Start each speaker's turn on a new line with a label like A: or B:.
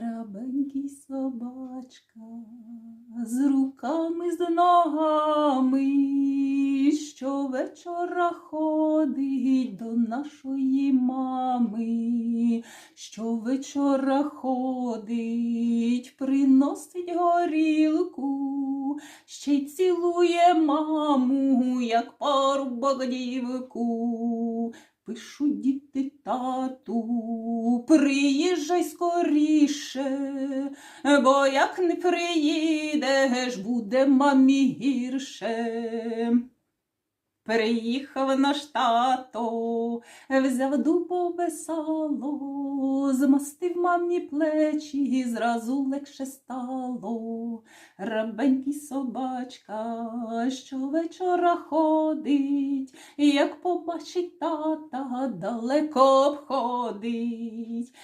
A: рабенький собачка, з руками, з ногами, щовечора ходить до нашої мами, щовечора ходить, приносить горілку, ще й цілує маму, як парубок дівку. Пишуть діти тату, приїжджай скоріше, бо як не приїдеш, буде мамі гірше. Приїхав наш тато, взяв дубове сало, змастив мамні плечі, зразу легше стало. Рабенький собачка що вечора ходить, як побачить тата, далеко обходить.